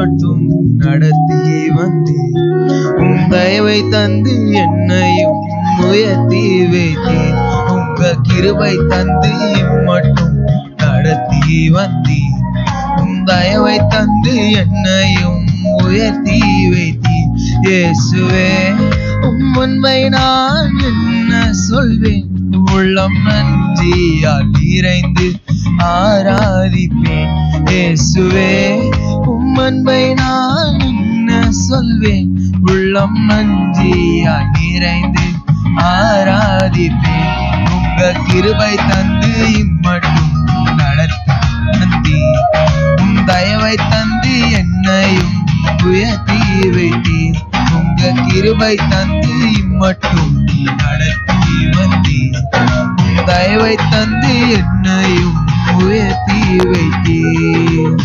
மட்டும் நடத்தியே வந்தீர் உம் தயவை தந்து என்னையும் உயர்த்தி வைத்தீர் உங்க கிருபை தந்து மட்டும் நடத்தி வந்தீர் உம் தயவை தந்து என்னையும் உயர்த்தி வைத்தீர் இயேசுவே உம் உண்மை நான் என்ன சொல்வேன்? உள்ளம் நன்றியால் நிறைந்து ஆராதிப்பேன். இயேசுவே உம்மன்பை நான் என்ன சொல்வேன். உள்ளம் நன்றியால் நிறைந்து ஆராதிப்பேன். உங்க கிருபை தந்து இம்மட்டும் நடத்தி நந்தி உம் தயவை தந்து என்னையும் உயர்த்தி வைத்தீர். உங்க கிருபை தந்து இம்மட்டும் நடத்தி வந்தீர் உம் தயவை தந்து என்னையும் உயர்த்தி வைத்தீர்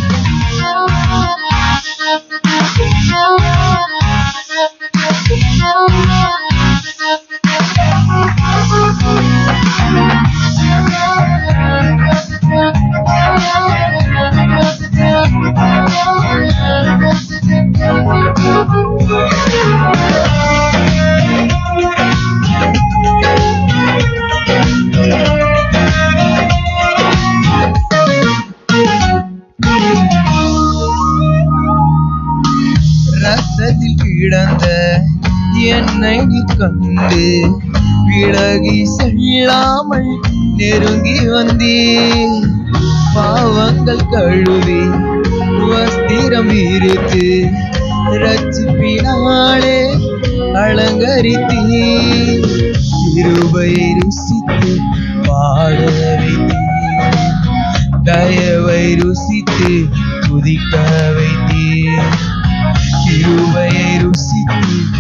உன்னை கண்டு விலகி செல்லாமல் நெருங்கி வந்தே பாவங்கள் கழுவி வஸ்திரம் இருத்து ரச்சிப்பினாலே அலங்கரித்தே கிருபையை ருசித்து பாட வைத்தீர் தயவை ருசித்து துதிக்க வைத்தே கிருபையை ருசித்து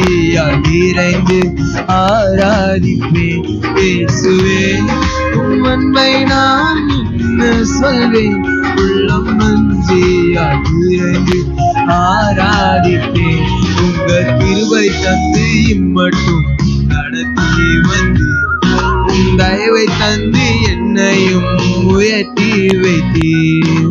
நன்றியால் நிறைந்து ஆராதிப்பேன் பேசுவேன் உம் நான் என்ன சொல்வேன். உள்ளம் நன்றியால் நிறைந்து ஆராதிப்பேன் உங்க கிருபை தந்து இம்மட்டும் நடத்தி வந்து. உன் தயவை தந்து என்னையும் உயர்த்தி வைத்தீர்.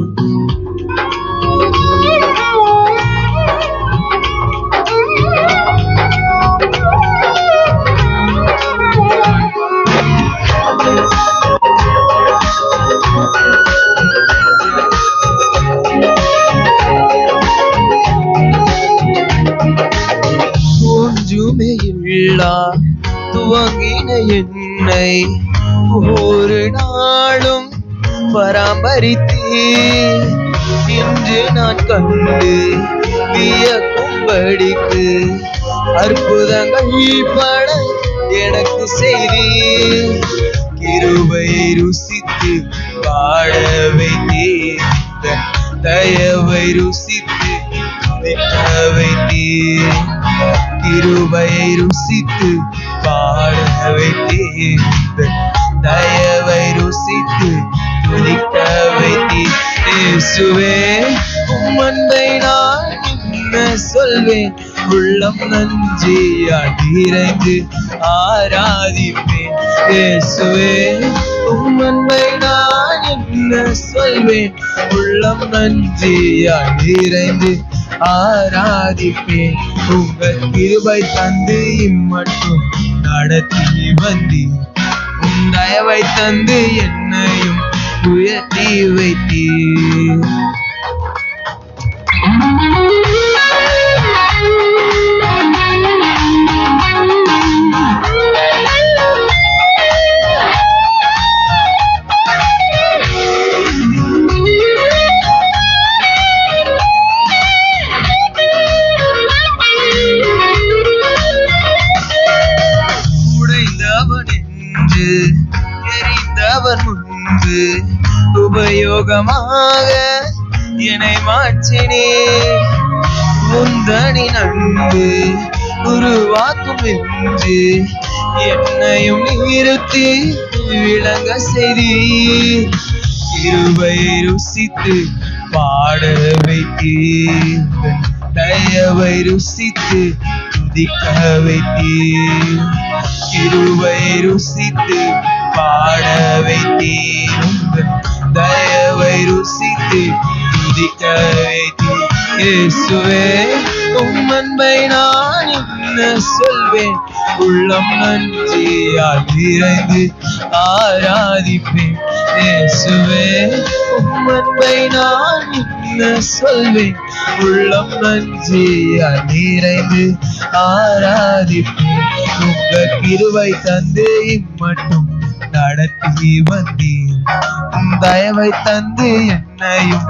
ஒன்றுமே துவங்கின என்னை ஒரு நாளும் பராமரித்தே இன்று நான் கண்டு வியக்கும்படிக்கு அற்புதங்கள் பட எனக்கு செய்தி கிருபையை ருசித்து வாழ வைத்தே தயவை ருசித்து துதிக்க வைத்தீர் கிருபையை ருசித்து பாட வைத்தீர் தயவை ருசித்து துதிக்க வைத்தீர் இயேசுவே உம் அன்பை நான் என்ன சொல்வேன். உள்ளம் நன்றி அடிரைந்து ஆராதிப்பேன். இயேசுவே உம் அன்பை நான் என்ன சொல்வேன். உள்ளம் நன்றி அடிரைந்து ஆராதிப்பேன். உங்கள் கிருபை தந்து இம்மட்டும் நடத்தி வந்தி. உன் தயவை தந்து என்னையும் உயர்த்தி வைத்தீர். எனக்கு உபயோகமாக என்னை மாற்றினே. முந்தனி அன்பு உருவாக்கும் என்று என்னையும் நிறுத்தி விளங்க செய்தீர். இருவை ருசித்து பாட வைத்தீர். தயவை ருசித்து துதிக்க வைத்தீர். இருவை ருசித்து பாட வைத்தீர் உங்கள் தயவை ருசித்து துதிக்க வைத்தீர். இயேசுவே உம் அன்பை நான் என்ன சொல்வேன்? உள்ளம் நன்றியால் நிறைந்து ஆராதிப்பேன். இயேசுவே உம் அன்பை நான் என்ன சொல்வேன்? உள்ளம் நன்றியால் நிறைந்து ஆராதிப்பேன். உங்கள் கிருவை தந்தையும் மட்டும் நடத்தி வந்தீர் உம் தயவை தந்து என்னையும்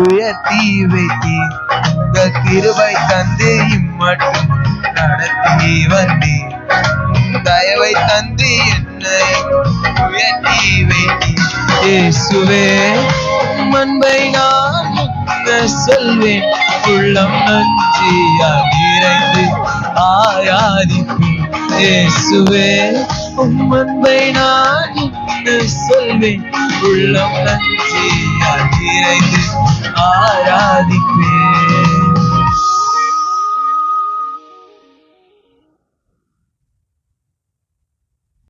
உயர்த்தி வைத்தீர் உங்க திருவை தந்து இம்மட்டும் நடத்தி வந்தீர் தயவை தந்து என்னையும் உயர்த்தி வைத்தீர் இயேசுவே உம் அன்பை நான் என்ன சொல்வேன். உள்ளம் நன்றியால் நிறைந்து ஆராதிப்பேன். இயேசுவே உம் அன்பை நான் என்ன சொல்வேன். உள்ளம் நன்றியால் ஆராதிப்பேன்.